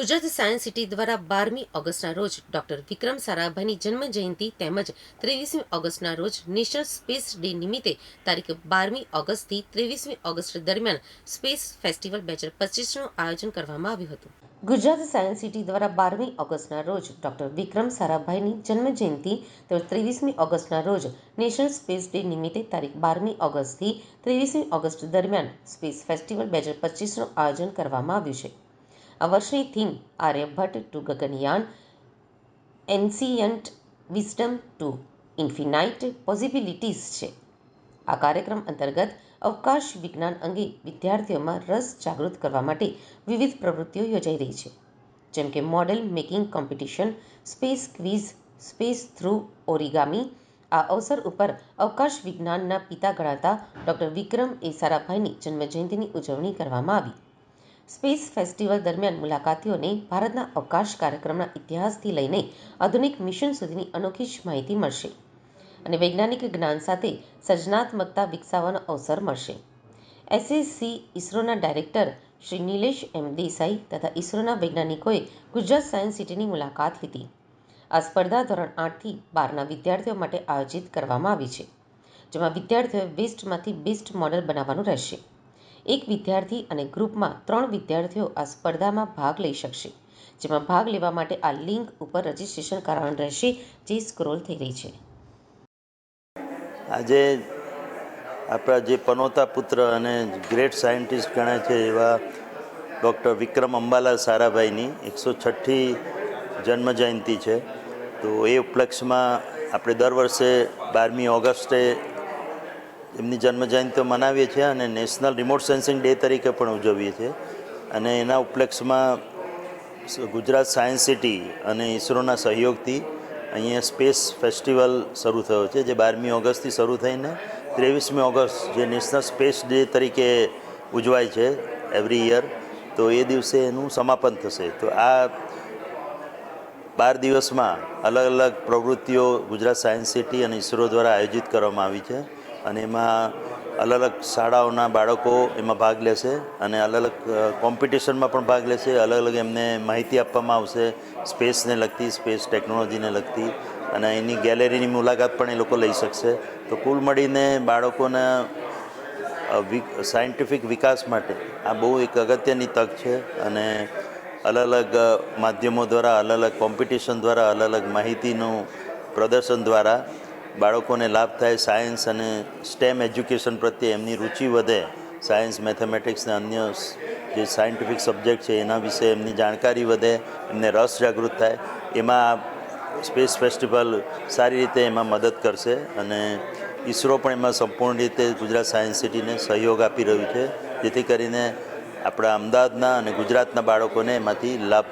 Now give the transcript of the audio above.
Gujarat science city દ્વારા બારમી ઓગસ્ટના રોજ ડોક્ટર વિક્રમ સારાભાઈની જન્મ જયંતિ તેમજ ત્રેવીસમી ઓગસ્ટના રોજ નેશનલ સ્પેસ ડે નિમિત્તે તારીખ બારમી ઓગસ્ટથી ત્રેવીસમી ઓગસ્ટ દરમિયાન સ્પેસ ફેસ્ટિવલ બે હજાર પચીસનું આયોજન કરવામાં આવ્યું હતું. ગુજરાત સાયન્સ સિટી દ્વારા બારમી ઓગસ્ટના રોજ ડોક્ટર વિક્રમ સારાભાઈની જન્મ જયંતિ તેમજ ત્રેવીસમી ઓગસ્ટના રોજ નેશનલ સ્પેસ ડે નિમિત્તે તારીખ બારમી ઓગસ્ટથી ત્રેવીસમી ઓગસ્ટ દરમિયાન સ્પેસ ફેસ્ટિવલ બે હજાર પચીસનું આયોજન કરવામાં આવ્યું છે. વર્ષની theme Aryabhata to Gaganyaan ancient wisdom to infinite possibilities છે. આ કાર્યક્રમ અંતર્ગત અવકાશ વિજ્ઞાન અંગે વિદ્યાર્થીઓમાં રસ જાગૃત કરવા માટે વિવિધ પ્રવૃત્તિઓ યોજાઈ રહી છે. જેમ કે model making competition space quiz space through origami આ અવસર ઉપર અવકાશ વિજ્ઞાનના પિતા ગણાતા ડૉક્ટર વિક્રમ એ સારાભાઈની જન્મજયંતિની ઉજવણી કરવામાં આવી. સ્પેસ ફેસ્ટિવલ દરમિયાન મુલાકાતીઓને ભારતના અવકાશ કાર્યક્રમના ઇતિહાસથી લઈને આધુનિક મિશન સુધીની અનોખી માહિતી મળશે અને વૈજ્ઞાનિક જ્ઞાન સાથે સર્જનાત્મકતા વિકસાવવાનો અવસર મળશે. એસએસસી ઇસરોના ડાયરેક્ટર શ્રી નિલેશ એમ દેસાઈ તથા ઇસરોના વૈજ્ઞાનિકોએ ગુજરાત સાયન્સ સિટીની મુલાકાત લીધી. આ સ્પર્ધા ધોરણ આઠથી બારના વિદ્યાર્થીઓ માટે આયોજિત કરવામાં આવી છે, જેમાં વિદ્યાર્થીઓએ વેસ્ટમાંથી બેસ્ટ મોડેલ બનાવવાનું રહેશે. એક વિદ્યાર્થી અને ગ્રુપમાં ત્રણ વિદ્યાર્થીઓ આ સ્પર્ધામાં ભાગ લઈ શકશે, જેમાં ભાગ લેવા માટે આ લિંક ઉપર રજીસ્ટ્રેશન કરાવવાનું રહેશે, જે સ્ક્રોલ થઈ રહી છે. આજે આપણા જે પનોતા પુત્ર અને ગ્રેટ સાયન્ટિસ્ટ ગણાય છે એવા ડૉક્ટર વિક્રમ અંબાલાલ સારાભાઈની એકસો છઠ્ઠી જન્મજયંતિ છે. તો એ ઉપલક્ષમાં આપણે દર વર્ષે બારમી ઓગસ્ટે એમની જન્મજયંતિ મનાવીએ છીએ અને નેશનલ રિમોટ સેન્સિંગ ડે તરીકે પણ ઉજવીએ છીએ. અને એના ઉપલક્ષમાં ગુજરાત સાયન્સ સિટી અને ઇસરોના સહયોગથી અહીંયા સ્પેસ ફેસ્ટિવલ શરૂ થયો છે, જે બારમી ઓગસ્ટથી શરૂ થઈને ત્રેવીસમી ઓગસ્ટ જે નેશનલ સ્પેસ ડે તરીકે ઉજવાય છે એવરી યર, તો એ દિવસે એનું સમાપન થશે. તો આ બાર દિવસમાં અલગ અલગ પ્રવૃત્તિઓ ગુજરાત સાયન્સ સિટી અને ઇસરો દ્વારા આયોજિત કરવામાં આવી છે. અને એમાં અલગ અલગ શાળાઓના બાળકો એમાં ભાગ લેશે અને અલગ અલગ કોમ્પિટિશનમાં પણ ભાગ લેશે. અલગ અલગ એમને માહિતી આપવામાં આવશે સ્પેસને લગતી, સ્પેસ ટેકનોલોજીને લગતી અને એની ગેલેરીની મુલાકાત પણ એ લોકો લઈ શકશે. તો કુલ મળીને બાળકોના સાયન્ટિફિક વિકાસ માટે આ બહુ એક અગત્યની તક છે અને અલગ અલગ માધ્યમો દ્વારા, અલગ અલગ કોમ્પિટિશન દ્વારા, અલગ અલગ માહિતીનું પ્રદર્શન દ્વારા બાળકોને લાભ થાય સાયન્સ અને સ્ટેમ એજ્યુકેશન પ્રત્યે એમની રુચિ વધે સાયન્સ મેથેમેટિક્સ અને અન્ય જે સાયન્ટિફિક સબ્જેક્ટ છે એના વિશે એમની જાણકારી વધે, એમને રસ જાગૃત થાય. એમાં સ્પેસ ફેસ્ટિવલ સારી રીતે એમાં મદદ કરશે અને ઈસરો પણ એમાં સંપૂર્ણ રીતે ગુજરાત સાયન્સ સિટીને સહયોગ આપી રહ્યું છે. જેથી કરીને આપણા અમદાવાદના અને ગુજરાતના બાળકોને એમાંથી લાભ